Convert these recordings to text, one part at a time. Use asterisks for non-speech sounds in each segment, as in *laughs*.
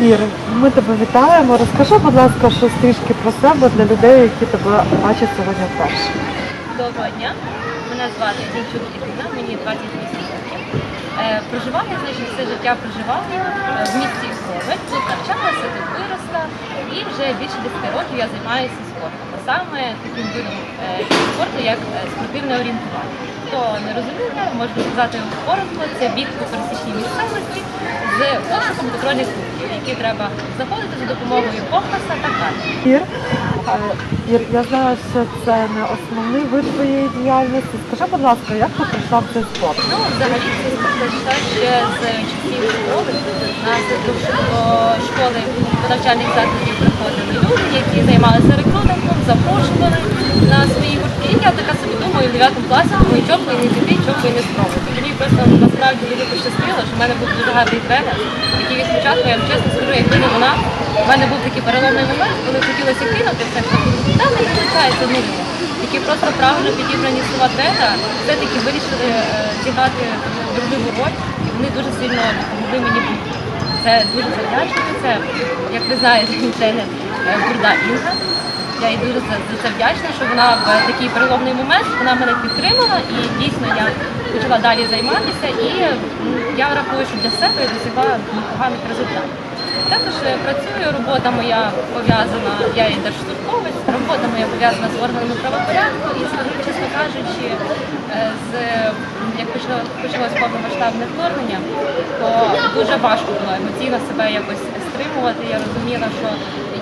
Ір, ми тебе вітаємо. Розкажи, будь ласка, щось трішки про себе для людей, які тебе бачать сьогодні вперше. Доброго дня. Мене звати Дівчук Ірина, мені 28 років. Е, значить, все життя проживала е, в місті Коваль. Тут навчалася, тут виросла. І вже більше 10 років я займаюся спортом. Саме таким видом е, спорту, як е, спортивне орієнтування. Хто не розуміє, можу сказати коротко, це біг по пересічній місцевості з пошуком контрольних пунктів, які треба знаходити за допомогою компаса та карти. Ір, е, я знаю, що це не основний вид твоєї діяльності. Скажи, будь ласка, як ти прийшла в цей спорт? Ну, взагалі це спортивна ще з часів школи. Нас до до школи до навчальних закладів приходили люди, які займалися рекрутингом, запрошували на свої гуртки. Я така собі думаю, в 9 класі думаю, би не піти, би не спробувати. Мені просто насправді дуже пощастило, що в мене був дуже гарний тренер, який від спочатку, я вам чесно скажу, якби не вона, в мене був такий переломний момент, коли хотілося кинути все. Та не виходить ну, які просто правильно підібрані слова тренера, все-таки вирішили е, зіграти важливу роль, і вони дуже сильно допомогли мені бути. Це дуже завдячую. Це, як ви знаєте, *laughs* тренер е, Бурда Інга. Я їй дуже за, за це вдячна, що вона в такий переломний момент вона мене підтримала і дійсно я почала далі займатися і я рахую, що для себе я досягла непоганих результатів. Також е, працюю, робота моя пов'язана, я є держслужбовець, робота моя пов'язана з органами правопорядку і чесно кажучи, е, з як почало почалось повномасштабне вторгнення, то дуже важко було емоційно себе якось стримувати. Я розуміла, що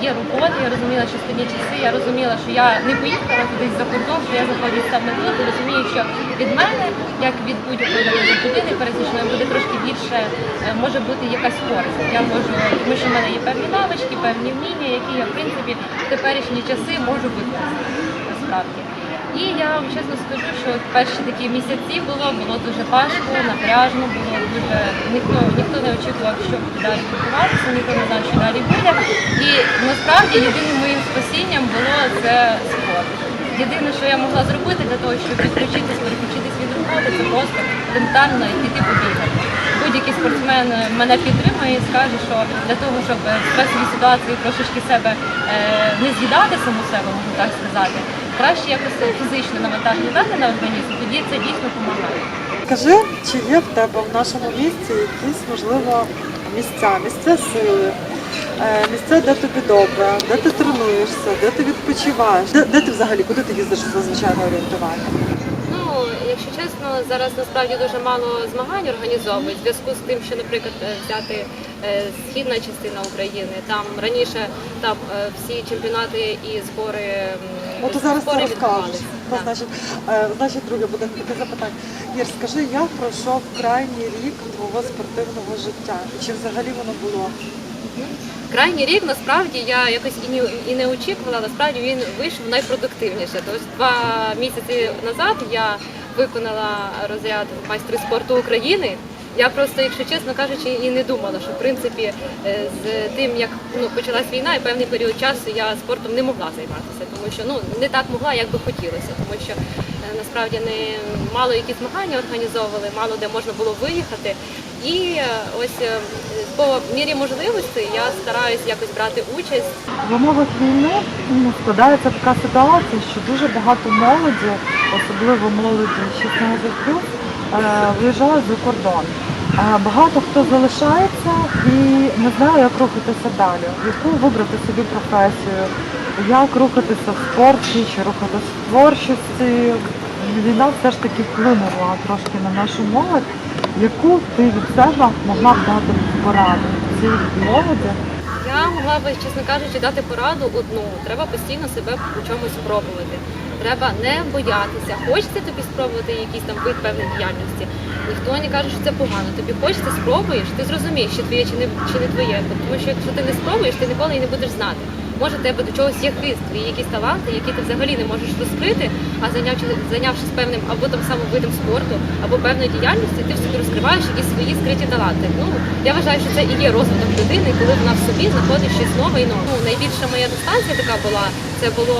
є робота, я розуміла, що складні часи, я розуміла, що я не поїхала кудись за кордон, що я знаходжусь саме тут, розумію, що від мене, як від будь-якої людини пересічної, буде трошки більше, е, може бути якась користь. Я можу, тому що в мене є певні навички, певні вміння, які я в принципі в теперішні часи можу використати насправді. І я вам чесно скажу, що перші такі місяці було, було дуже важко, напряжно, було дуже ніхто ніхто не очікував, що буде далі відбуватися, ніхто не знав, що далі буде. І насправді єдиним моїм спасінням було це спорт. Єдине, що я могла зробити для того, щоб відключитись, переключитись від роботи, це просто ментально піти побігати. Будь-який спортсмен мене підтримує і скаже, що для того, щоб в стресовій ситуації трошечки себе е, не з'їдати саму себе, можна так сказати, краще якось фізично навантаження дати на організм, тоді це дійсно допомагає. Скажи, чи є в тебе в нашому місті якісь, можливо, місця, місця сили, е, місця, де тобі добре, де ти тренуєшся, де ти відпочиваєш, де, де ти взагалі, куди ти їздиш зазвичай на орієнтування? Ну, якщо чесно, зараз насправді дуже мало змагань організовують в зв'язку з тим, що, наприклад, е, взяти східна частина України, там раніше там е, всі чемпіонати і збори. От зараз це збори відбувалися. Значить, е, значить, друге буде таке запитання. Ір, скажи, як пройшов крайній рік твого спортивного життя? Чи взагалі воно було? Крайній рік насправді я якось і не, і не очікувала, насправді він вийшов найпродуктивніше. Тобто два місяці назад я виконала розряд майстри спорту України. Я просто, якщо чесно кажучи, і не думала, що в принципі е, з тим, як ну, почалась війна, і певний період часу я спортом не могла займатися, тому що ну не так могла, як би хотілося, тому що е, насправді не мало які змагання організовували, мало де можна було виїхати. І е, ось по мірі можливостей я стараюсь якось брати участь. В умовах війни м, складається така ситуація, що дуже багато молоді, особливо молоді 16 е, виїжджають за кордон. Багато хто залишається і не знає, як рухатися далі, яку вибрати собі професію, як рухатися в спорті чи рухатися в творчості. Війна все ж таки вплинула трошки на нашу молодь. Яку ти від себе могла б дати пораду цій молоді? Я могла би, чесно кажучи, дати пораду одну. Треба постійно себе у чомусь спробувати. Треба не боятися. Хочеться тобі спробувати якийсь там вид певної діяльності. Ніхто не каже, що це погано. Тобі хочеться, спробуєш, ти зрозумієш, чи твоє, чи не чи не твоє. Тому що якщо ти не спробуєш, ти ніколи і не будеш знати. Може, тебе до чогось є хист, твої якісь таланти, які ти взагалі не можеш розкрити, а зайнявши, зайнявшись певним або там самим видом спорту, або певною діяльністю, ти в собі розкриваєш якісь свої скриті таланти. Ну я вважаю, що це і є розвиток людини, коли вона в собі знаходить щось нове і нове. Ну, найбільша моя дистанція така була. Це було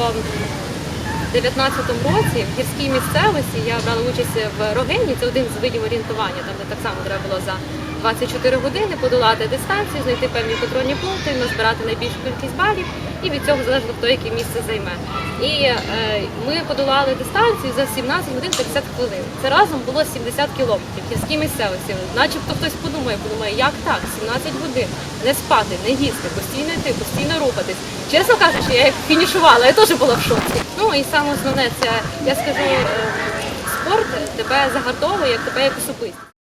в 19-му році в гірській місцевості. Я брала участь в рогині, це один з видів орієнтування, там де так само треба було за 24 години подолати дистанцію, знайти певні контрольні пункти, назбирати найбільшу кількість балів, і від цього залежно хто яке місце займе. І е, ми подолали дистанцію за 17 годин 50 хвилин. Це разом було 70 кілометрів. Гірській місцевості. Начебто хтось подумає, подумає, як так? 17 годин не спати, не їсти, постійно йти, постійно рухатись. Чесно кажучи, я як фінішувала, я теж була в шоці. Ну і саме основне це я скажу, е, спорт тебе загартовує, як тебе як особистість.